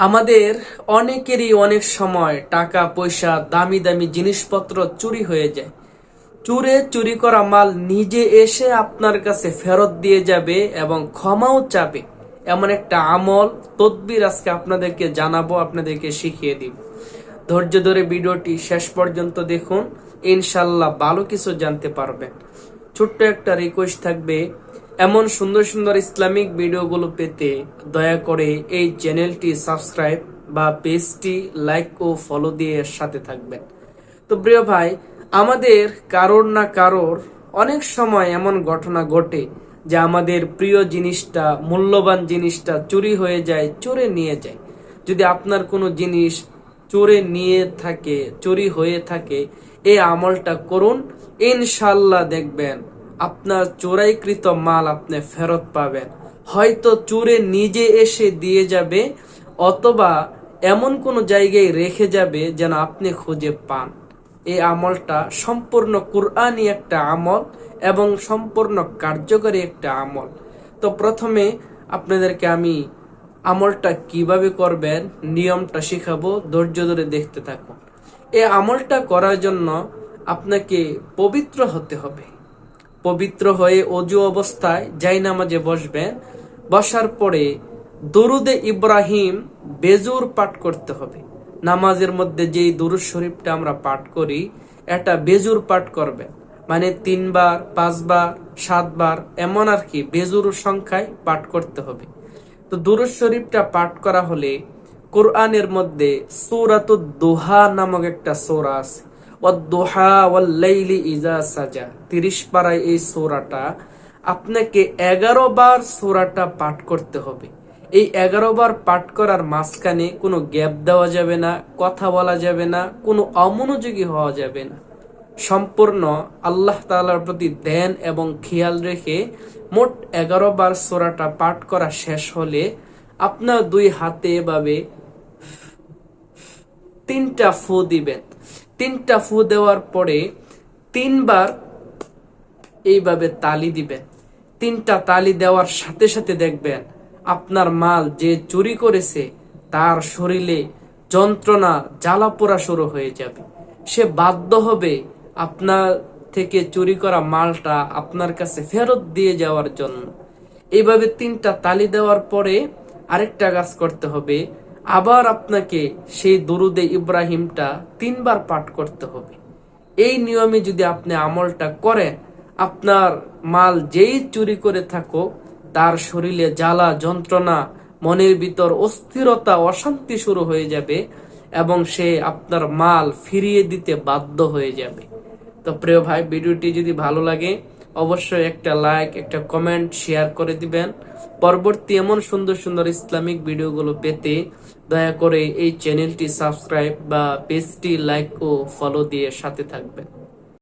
আমাদের অনেকেরই অনেক সময় টাকা, পয়সা, দামি দামি জিনিসপত্র চুরি হয়ে যায়। চুরে চুরি করা মাল নিজে এসে আপনার কাছে ফেরত দিয়ে যাবে এবং ক্ষমাও চাবে। এমন একটা আমল, তদবির আজকে আপনাদেরকে জানাব, আপনাদেরকে শিখিয়ে দিব। ধৈর্য ধরে ভিডিওটি শেষ পর্যন্ত দেখুন, ইনশাল্লাহ ভালো কিছু জানতে পারবেন। ছোট্ট একটা রিকোয়েস্ট থাকবে এমন সুন্দর সুন্দর ইসলামিক ভিডিওগুলো পেতে দয়া করে এই চ্যানেলটি সাবস্ক্রাইব বা পেজটি লাইক ও ফলো দিয়ে সাথে থাকবেন। তো প্রিয় ভাই, আমাদের কারোর না কারোর অনেক সময় এমন ঘটনা ঘটে যে আমাদের প্রিয় জিনিসটা, মূল্যবান জিনিসটা চুরি হয়ে যায়, চোরে নিয়ে যায়। যদি আপনার কোনো জিনিস চোরে নিয়ে থাকে, চুরি হয়ে থাকে, এই আমলটা করুন। ইনশাল্লাহ দেখবেন আপনার চোরাইকৃত মাল আপনি ফেরত পাবেন। হয়তো চোরে নিজে এসে দিয়ে যাবে অথবা এমন কোনো জায়গায় রেখে যাবে যেন আপনি খুঁজে পান। এই আমলটা সম্পূর্ণ কুরআনি একটা আমল এবং সম্পূর্ণ কার্যকরী একটা আমল। তো প্রথমে আপনাদেরকে আমি আমলটা কীভাবে করবেন নিয়মটা শিখাবো, ধৈর্য ধরে দেখতে থাকুন। এই আমলটা করার জন্য আপনাকে পবিত্র হতে হবে। পবিত্র হয়ে অজু অবস্থায় যাই নামাজে বসবেন বসার পরে দরুদে ইব্রাহিম বেজুর পাঠ করতে হবে। নামাজের মধ্যে যেই দুরুদ শরীফটা আমরা পাঠ করি, এটা বেজুর পাঠ করবেন মানে তিনবার, পাঁচবার, সাতবার, এমন আর কি বেজুর সংখ্যায় পাঠ করতে হবে। তো দুরুদ শরীফটা পাঠ করা হলে কোরআনের মধ্যে সূরাত দোহা নামক একটা সূরা আছে। ওয়াল-লাইলি ইজা সাজা। 30 পারায় এই সূরাটা আপনাকে 11 বার সূরাটা পাঠ করতে হবে। এই 11 বার পাঠ করার মাঝখানে কোনো গ্যাপ দেওয়া যাবে না, কথা বলা যাবে না, কোনো অমনোযোগী হওয়া যাবে না। সম্পূর্ণ আল্লাহ তাআলার প্রতি ধ্যান এবং খেয়াল রেখে মোট এগারো বার সোরাটা পাঠ করা শেষ হলে আপনার দুই হাতে এভাবে তিনটা ফু দিবেন। তিনটা ফু দেওয়ার পরে তিনবার এইভাবে তালি দিবেন। তিনটা তালি দেওয়ার সাথে সাথে দেখবেন আপনার মাল যে চুরি করেছে তার শরীরে যন্ত্রণা জ্বালা পোড়া শুরু হয়ে যাবে। সে বাধ্য হবে আপনার থেকে চুরি করা মালটা আপনার কাছে ফেরত দিয়ে যাওয়ার জন্য। এইভাবে তিনটা তালি দেওয়ার পরে আরেকটা কাজ করতে হবে। আবার আপনাকে সেই দরুদে ইব্রাহিমটা তিনবার পাঠ করতে হবে। এই নিয়মে যদি আপনি আমলটা করেন, আপনার মাল যেই চুরি করে থাকুক তার শরীরে জ্বালা, যন্ত্রণা, মনের ভিতর অস্থিরতা, অশান্তি শুরু হয়ে যাবে এবং সে আপনার মাল ফিরিয়ে দিতে বাধ্য হয়ে যাবে। তো প্রিয় ভাই, ভিডিওটি যদি ভালো লাগে অবশ্যই একটা লাইক একটা কমেন্ট শেয়ার করে দিবেন। পরবর্তী এমন সুন্দর সুন্দর ইসলামিক ভিডিওগুলো পেতে দয়া করে এই চ্যানেলটি সাবস্ক্রাইব বা পেজটি লাইক ও ফলো দিয়ে সাথে থাকবেন।